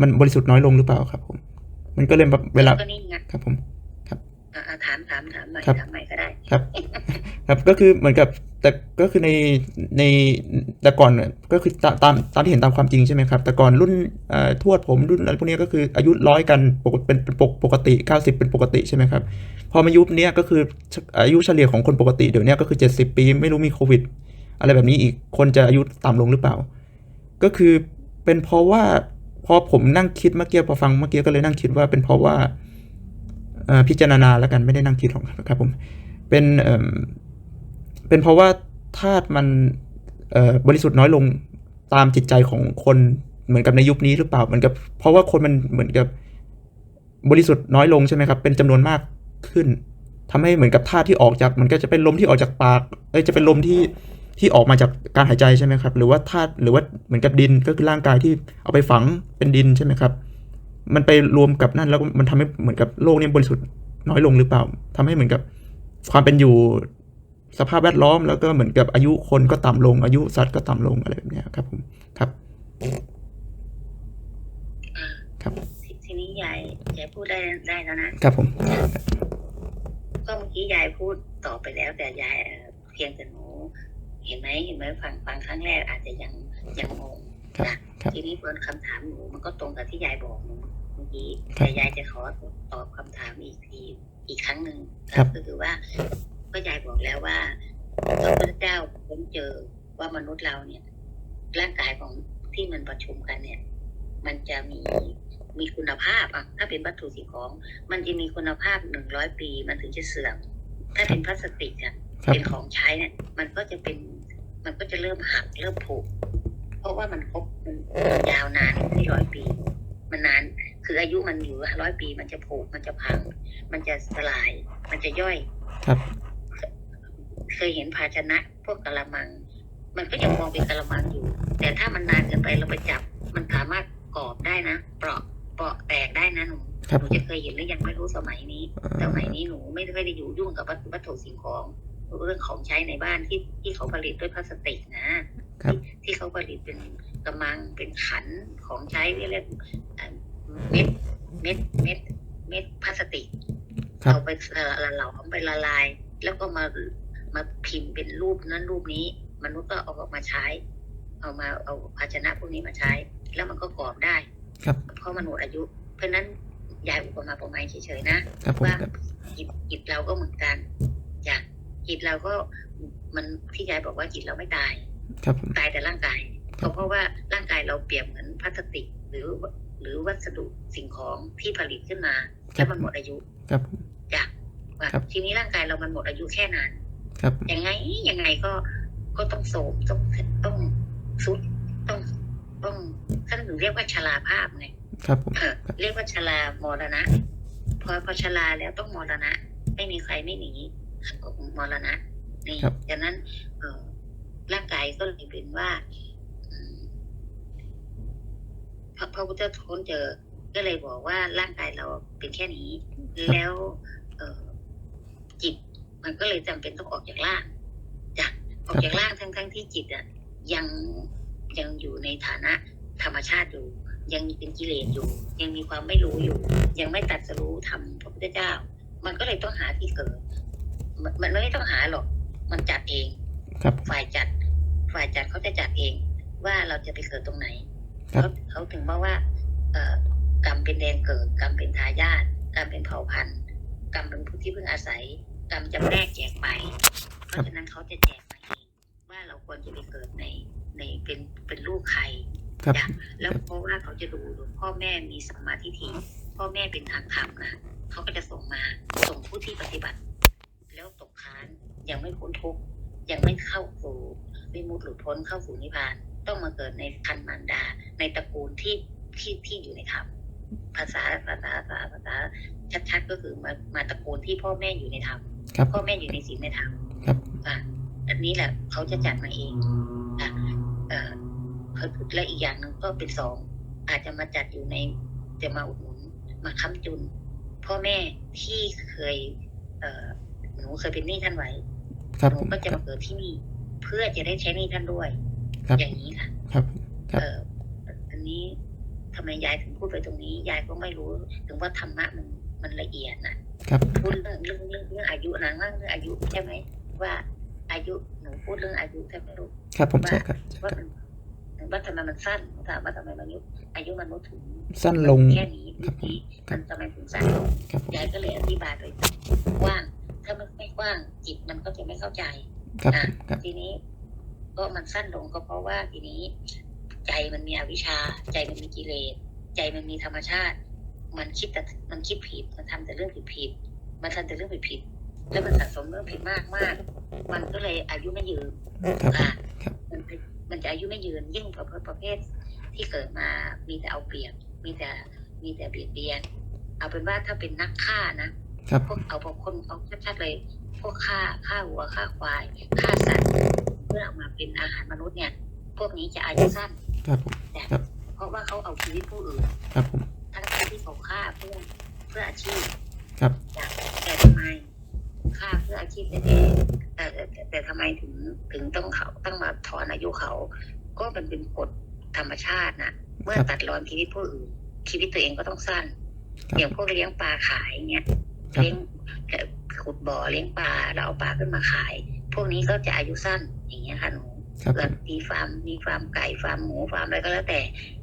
มันบริสุทธิ์น้อยลงหรือเปล่าครับผม มันก็เลยแบบเวลาก็นี่ไงครับ ผมอ่าๆถามถามถามใหม่ครับถามใหม่ก็ได้ครับ ครับก็คือเหมือนกับ แต่ก็คือในในแต่ก่อนเนี่ยก็คือตามตามตามที่เห็นตามความจริงใช่ไหมครับแต่ก่อนรุ่นเอ่อทวดผมรุ่นอะไรพวกเนี้ยก็คืออายุร้อยกันปกติเป็นเป็นปกปกติ90เป็นปกติใช่ไหมครับ พอมายุคเนี้ยก็คืออายุเฉลี่ยของคนปกติเดี๋ยวเนี้ยก็คือ70ปีไม่รู้มีโควิด อะไรแบบนี้อีกคนจะอายุต่ำลงหรือเปล่า ก็คือเป็นเพราะว่า พอผมนั่งคิดเมื่อกี้พอฟังเมื่อกี้ก็เลยนั่งคิดว่าเป็นเพราะว่าพิจารณาแล้วกันไม่ได้นั่งคิดหรอกครับผมเป็นเป็นเพราะว่าธาตุมันบริสุทธิ์น้อยลงตามจิตใจของคนเหมือนกับในยุคนี้หรือเปล่าเหมือนกับ เพราะว่าคนมันเหมือนกับบริสุทธิ์น้อยลงใช่ไหมครับ เป็นจำนวนมากขึ้นทำให้เหมือนกับธาตุที่ออกจาก มันก็จะเป็นลมที่ออกจากปากเอ้ยจะเป็นลมที่ ที่ออกมาจากการหายใจใช่ไหมครับ หรือว่าธาตุหรือว่าเหมือนกับดินก็คือร่างกายที่เอาไปฝังเป็นดินใช่ไหมครับ มันไปรวมกับนั่นแล้วมันทำให้เหมือนกับโลกนี้บริสุทธิ์น้อยลงหรือเปล่าทำให้เหมือนกับความเป็นอยู่สภาพแวดล้อมแล้วก็เหมือนกับอายุคนก็ต่ำลง อายุสัตว์ก็ต่ำลงอะไรแบบเนี้ยครับผมครับอ่าครับทีทีนี้ยายยายพูดได้ได้แล้วนะครับผมก็เมื่อกี้ยายพูดต่อไปแล้วแต่ยายเอ่อเพียงแต่หนูเห็นไหมเห็นไหมฟังฟังครั้งแรกอาจจะยังยังงงครับนะครับทีนี้บนคำถามหนูมันก็ตรงกับที่ยายบอกหนูเมื่อกี้ครับแต่ยายจะขอตอบคำถามอีกทีอีกครั้งหนึ่งครับก็คือว่าก็ยายบอกแล้วว่าพระพุทธเจ้าค้นเจอว่ามนุษย์เราเนี่ย ร่างกายของที่มันประชุมกันเนี่ย มันจะมีมีคุณภาพอะถ้าเป็นวัตถุสิ่งของ มันจะมีคุณภาพหนึ่งร้อยปี มันถึงจะเสื่อม ถ้าเป็นพลาสติกอะครับเป็นของใช้เนี่ยมันก็จะเป็น มันก็จะเริ่มหักเริ่มผุเพราะว่ามันครบมันมันยาวนานไม่ร้อยปี มันนาน คืออายุมันอยู่ร้อยปี มันจะผุมันจะพัง มันจะสลาย มันจะย่อย ครับ เคยเห็นภาชนะ พวกกะละมัง มันก็ยังมองเป็นกะละมังอยู่ แต่ถ้ามันนานเกินไปเราไปจับ มันสามารถกรอบได้นะเปราะเปราะแตกได้นะหนูครับหนูผมจะเคยเห็นหรือยังไม่รู้สมัยนี้ สมัยนี้หนูไม่ได้ได้อยู่ยุ่งกับวัตถุวัตถุสิ่งของ เรื่องของใช้ในบ้านที่ที่เขาผลิตด้วยพลาสติกนะครับที่ที่เขาผลิตเป็นกระมังเป็นขันของใช้เรียกเอ่อเม็ดเม็ดเม็ดเม็ดพลาสติกครับเอาไปละลายไปละลาย แล้วก็มามาพิมพ์เป็นรูปนั้นรูปนี้ มนุษย์ก็เอาออกมาใช้ เอามาเอาภาชนะพวกนี้มาใช้ แล้วมันก็กรอบได้ ครับเพราะมันหมดอายุ เพราะฉะนั้นยายอุปมาประมาณเฉยๆนะครับผมว่าครับจิตจิตเราก็เหมือนกันจ้ะ จิตเราก็มันที่ยายบอกว่าจิตเราไม่ตาย ครับผม ตายแต่ร่างกายครับเพราะว่าร่างกายเราเปรียบเหมือนพลาสติก หรือหรือวัสดุสิ่งของที่ผลิตขึ้นมาครัแล้บวมันหมดอายุครับผมจ้ะว่าครับ ทีนี้ร่างกายเรามันหมดอายุแค่นั้น ครับยังไงยังไงก็ก็ต้องโศมต้องต้องสุดต้องต้องท่านถึงเรียกว่าชราภาพไงครับผม เออเรียกว่าชรามรณะ พอพอชราแล้วต้องมรณะ ไม่มีใครไม่หนี มรณะนี่ครับดังนั้นเออร่างกายก็เลยเป็นว่าอืมพระพระพุทธเจ้าค้นเจอ ก็เลยบอกว่าร่างกายเราเป็นแค่นี้ แล้วเออจิตมันก็เลยจำเป็นต้องออกจากร่างจ้ะออกจากร่างทั้งทั้งๆที่จิตอะยังยังอยู่ในฐานะธรรมชาติอยู่ ยังเป็นกิเลสอยู่ ยังมีความไม่รู้อยู่ ยังไม่ตัดสรู้ทำพระพุทธเจ้า มันก็เลยต้องหาที่เกิด มันมันไม่ต้องหาหรอก มันจัดเอง ครับ ฝ่ายจัด ฝ่ายจัดเขาจะจัดเอง ว่าเราจะไปเกิดตรงไหนครับเขาเขาถึงบอกว่า เอ่อกรรมเป็นแดนเกิด กรรมเป็นทายาทกรรมเป็นเผ่าพันธุ์ กรรมเป็นผู้ที่พึ่งอาศัย กรรมจำแนกแจกไป เพราะฉะนั้นเขาจะแจกมาเองว่าเราควรจะไปเกิดในในเป็นเป็นลูกใครครับจ้ะแล้วเพราะว่าเขาจะดูพ่อแม่มีสัมมาทิฏฐิพ่อแม่เป็นทางธรรมนะเขาก็จะส่งมาส่งผู้ที่ปฏิบัติแล้วตก ค้าน ยังไม่พ้นทุกข์ยังไม่เข้าสู่วิมุตติหลุดพ้นเข้าสู่นิพพาน ต้องมาเกิดในคันมารดา ในตระกูลที่ที่ที่อยู่ในธรรมภาษาภาษาภาษาภาษาชัดๆก็คือมามาตระกูลที่พ่อแม่อยู่ในธรรมครับพ่อแม่อยู่ในศีลในธรรมครับอะอันนี้แหละเขาจะจัดมาเองอะเอ่อเขาและอีกอย่างหนึ่งก็เป็นสองอาจจะมาจัดอยู่ในจะมาอุดหนุนมาค้ำจุน พ่อแม่ที่เคยเอ่อ หนูเคยเป็นหนี้ท่านไว้ครับหนูผมก็จะครับมาเกิดที่นี่ เพื่อจะได้ใช้หนี้ท่านด้วย ครับอย่างนี้ค่ะ ครับ ครับ เอ่ออันนี้ทำไมยายถึงพูดไปตรงนี้ ยายก็ไม่รู้ ถึงว่าธรรมะมันมันละเอียดนะครับพูดเรื่องเรื่องเรื่องเรื่องอายุนะเรื่องอายุใช่ไหมว่าอายุหนูพูดเรื่องอายุใช่ไหมลูกครับผมใช่ครับใช่ว่าครับ มันว่าทำไมมันสั้นถามว่าทำไมมนุษย์อายุมนุษย์ถึงสั้นลง แค่นี้ครับผมนี้ครัมับนทำไมถึงสั้นลงครับผมยายก็เลยอธิบายโดยกว้างถ้ามันไม่ กว้างจิตมันก็จะไม่เข้าใจครับผมครับทีนี้ ก็มันสั้นลงก็เพราะว่าทีนี้ ใจมันมีอวิชชา ใจมันมีกิเลสใจมันมีธรรมชาติ มันคิดแต่มันคิดผิดมันทำแต่เรื่องผิดผิดๆมันทำแต่เรื่องผิดผิดๆแล้วมันสะสมเรื่องผิดมากมากๆมันก็เลยอายุไม่ยืนครับผมค่ะครับมันเป็นมันจะอายุไม่ยืนยิ่งประเภทประเภทที่เกิดมามีแต่เอาเปรียบ มีแต่มีแต่เบียดเบียน เอาเป็นว่าถ้าเป็นนักฆ่านะครับพวกเอาพวกคนเอาชัดๆเลย พวกฆ่าฆ่าวัวฆ่าควายฆ่าสัตว์เพื่อเอามาเป็นอาหารมนุษย์เนี่ย พวกนี้จะอายุสั้นครับผมเพราะว่าเขาเอาชีวิตผู้อื่นครับผมทั้งๆที่เขาฆ่าเพื่อเพื่ออาชีพ ครับแต่ทำไมฆ่าเพื่ออาชีพแน่ๆแต่แต่แต่แต่ทำไมถึงถึงต้องเขาต้องมาถอนอายุเขา ก็เป็นเป็นกฎธรรมชาตินะเมื่อครับตัดรอนชีวิตผู้อื่นชีวิตตัวเองก็ต้องสั้นครับอย่างพวกเลี้ยงปลาขายเงี้ยครับเลี้ยงเอ่อ ขุดบ่อเลี้ยงปลาแล้วเอาปลาขึ้นมาขาย พวกนี้ก็จะอายุสั้นอย่างเงี้ยค่ะหนูครับผเกิดมมีฟาร์มมีฟาร์มไก่ฟาร์มหมูฟาร์มอะไรก็แล้วแต่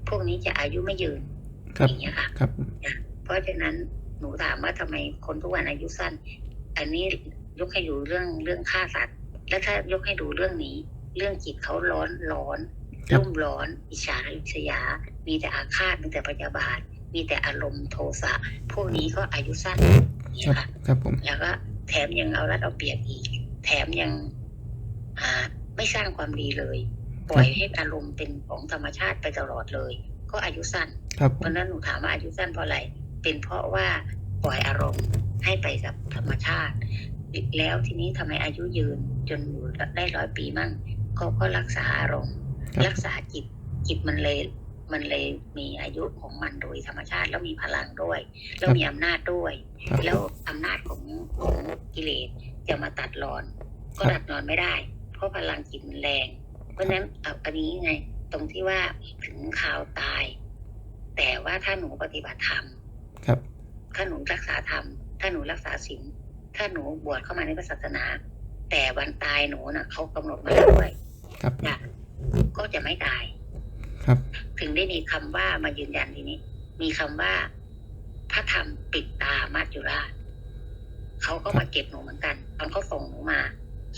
พวกนี้จะอายุไม่ยืนครับอย่างเงี้ยค่ะครับผมเพราะฉะนั้นหนูถามว่าทำไมคนทุกวันอายุสั้น อันนี้ยกให้ดูเรื่องเรื่องฆ่าสัตว์ แล้วถ้ายกให้ดูเรื่องนี้ เรื่องจิตเขาร้อนร้อนรุ่มร้อน อิจฉาริษยา มีแต่อาฆาตมีแต่พยาบาท มีแต่อารมณ์โทสะ พวกนี้ก็อายุสั้นนี่ ครับค่ะครับผม แล้วก็แถมยังเอารัดเอาเปรียบอีก แถมยังอ่าไม่สร้างความดีเลย ปล่อยให้อารมณ์เป็นของธรรมชาติไปตลอดเลย ก็อายุสั้น ครับผเพมราะฉะนั้นหนูถามว่าอายุสั้นเพราะอะไรเป็นเพราะว่าปล่อยอารมณ์ให้ไปกับธรรมชาติ แล้วทีนี้ทำไมอายุยืนจนอยู่ได้ร้อยปีมั่งเขาก็รักษาอารมณ์ครับรักษาจิตจิตมันเลย มันเลยมีอายุของมันโดยธรรมชาติแล้วมีพลังด้วย แล้วมีอำนาจด้วยครับแล้วอำนาจของของกิเลสจะมาตัดรอน ก็ครับตัดรอนไม่ได้ เพราะพลังจิตมันแรง เพราะฉะนั้นเอาอันนี้ไง ตรงที่ว่าถึงข่าวตาย แต่ว่าถ้าหนูปฏิบัติธรรมครับถ้าหนูรักษาธรรม ถ้าหนูรักษาศีลถ้าหนูบวชเข้ามาในพระศาสนา แต่วันตายหนูน่ะเขากำหนดมาแล้วด้วยครับนะก็จะไม่ตาย ครับถึงได้มีคำว่ามายืนยันทีนี้ มีคำว่าพระธรรมปิดตามัจจุราชเขาก็มาเก็บหนูเหมือนกัน ตอนเขาส่งหนูมา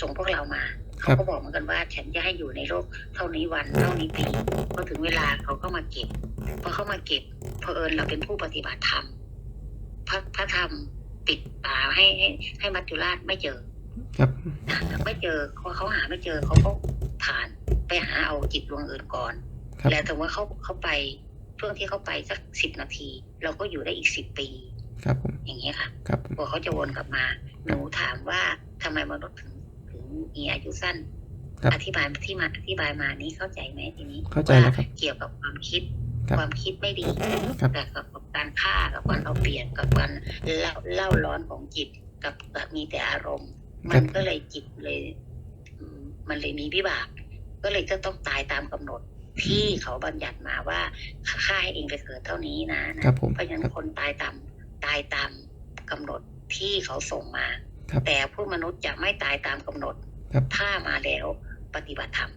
ส่งพวกเรามา เขาก็บอกเหมือนกันว่า ฉันจะให้อยู่ในโลกเท่านี้วันเท่านี้ปีพอถึงเวลาเขาก็มาเก็บพอเขามาเก็บเพอเอิญเราเป็นผู้ปฏิบัติธรรมพระพระธรรมปิดตาให้ให้ให้มัจจุราชไม่เจอ ครับไม่เจอพอเขาหาไม่เจอเขาก็ผ่านไปหาเอาจิตดวงอื่นก่อนครับ แล้วถึงว่าเขาเขาไปช่วงที่เขาไปสักสิบนาที เราก็อยู่ได้อีกสิบปี ครับผมอย่างเงี้ยค่ะครับผมกว่าเขาจะวนกลับมา หนูถามว่าทำไมมนุษย์ถึงถึงมีอายุสั้นครับอธิบายที่มาอธิบายมานี้เข้าใจไหมทีนี้เข้าใจแล้วครับว่าเกี่ยวกับความคิดครับความคิดไม่ดีครับกับกับกับการฆ่ากับการเอาเปรียบกับการเล่าเล่าร้อนของจิตกับกับมีแต่อารมณ์คมัรันบก็เลยจิตเลยอืมมันเลยมีวิบาก ก็เลยจะต้องตายตามกำหนด ที่เขาบัญญัติมาว่าฆ่าให้เองไปเกิดเท่านี้นะนะครับผม เพราะฉะนั้นครับคนตายตามตายตามกำหนดที่เขาส่งมาครับแต่ผู้มนุษย์จะไม่ตายตามกำหนดครับถ้ามาแล้วปฏิบัติธรรม